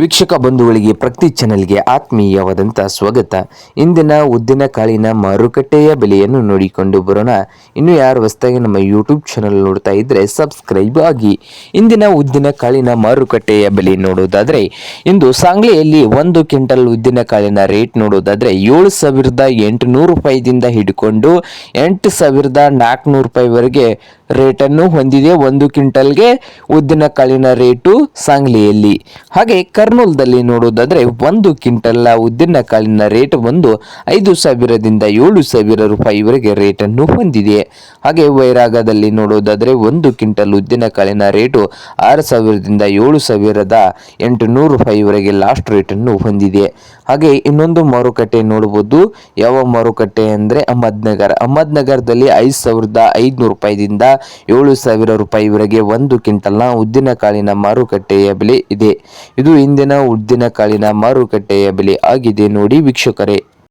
ವೀಕ್ಷಕ ಬಂಧುಗಳಿಗೆ ಪ್ರತಿ ಚಾನೆಲ್ಗೆ ಆತ್ಮೀಯವಾದಂಥ ಸ್ವಾಗತ. ಇಂದಿನ ಉದ್ದಿನ ಕಾಳಿನ ಮಾರುಕಟ್ಟೆಯ ಬೆಲೆಯನ್ನು ನೋಡಿಕೊಂಡು ಬರೋಣ. ಇನ್ನು ಯಾರು ಹೊಸದಾಗಿ ನಮ್ಮ ಯೂಟ್ಯೂಬ್ ಚಾನಲ್ ನೋಡ್ತಾ ಇದ್ದರೆ ಸಬ್ಸ್ಕ್ರೈಬ್ ಆಗಿ. ಇಂದಿನ ಉದ್ದಿನ ಕಾಳಿನ ಮಾರುಕಟ್ಟೆಯ ಬೆಲೆ ನೋಡೋದಾದರೆ, ಇಂದು ಸಾಂಗ್ಲಿಯಲ್ಲಿ ಒಂದು ಕ್ವಿಂಟಲ್ ಉದ್ದಿನ ಕಾಳಿನ ರೇಟ್ ನೋಡೋದಾದರೆ ಏಳು ಸಾವಿರದ ಎಂಟುನೂರು ರೂಪಾಯಿದಿಂದ ಹಿಡ್ಕೊಂಡು ಎಂಟು ಸಾವಿರದ ನಾಲ್ಕುನೂರು ರೂಪಾಯಿವರೆಗೆ ರೇಟನ್ನು ಹೊಂದಿದೆ ಒಂದು ಕ್ವಿಂಟಲ್ಗೆ ಉದ್ದಿನ ಕಾಳಿನ ರೇಟು ಸಾಂಗ್ಲಿಯಲ್ಲಿ. ಹಾಗೆ ಕರ್ನೂಲ್ದಲ್ಲಿ ನೋಡೋದಾದರೆ ಒಂದು ಕ್ವಿಂಟಲ್ನ ಉದ್ದಿನ ಕಾಳಿನ ರೇಟ್ ಒಂದು ಐದು ಸಾವಿರದಿಂದ ಏಳು ಸಾವಿರ ರೂಪಾಯಿವರೆಗೆ ರೇಟನ್ನು ಹೊಂದಿದೆ. ಹಾಗೆ ವೈರಾಗದಲ್ಲಿ ನೋಡೋದಾದರೆ ಒಂದು ಕ್ವಿಂಟಲ್ ಉದ್ದಿನ ಕಾಳಿನ ರೇಟು ಆರು ಸಾವಿರದಿಂದ ಏಳು ಸಾವಿರದ ಎಂಟುನೂರು ರೂಪಾಯಿವರೆಗೆ ಲಾಸ್ಟ್ ರೇಟನ್ನು ಹೊಂದಿದೆ. ಹಾಗೆ ಇನ್ನೊಂದು ಮಾರುಕಟ್ಟೆ ನೋಡಬಹುದು ಯಾವ ಮಾರುಕಟ್ಟೆ ಅಂದರೆ ಅಹಮದ್ನಗರ್ ಅಹಮದ್ನಗರದಲ್ಲಿ ಐದು ಸಾವಿರದ ಐದುನೂರು ರೂಪಾಯಿದಿಂದ ಏಳು ಸಾವಿರ ರೂಪಾಯಿವರೆಗೆ ಒಂದು ಕ್ವಿಂಟಲ್ನ ಉದ್ದಿನ ಕಾಳಿನ ಮಾರುಕಟ್ಟೆಯ ಬೆಲೆ ಇದೆ. ಇದು ಇಂದಿನ ಉದ್ದಿನ ಕಾಳಿನ ಮಾರುಕಟ್ಟೆಯ ಬೆಲೆ ಆಗಿದೆ ನೋಡಿ ವೀಕ್ಷಕರೇ.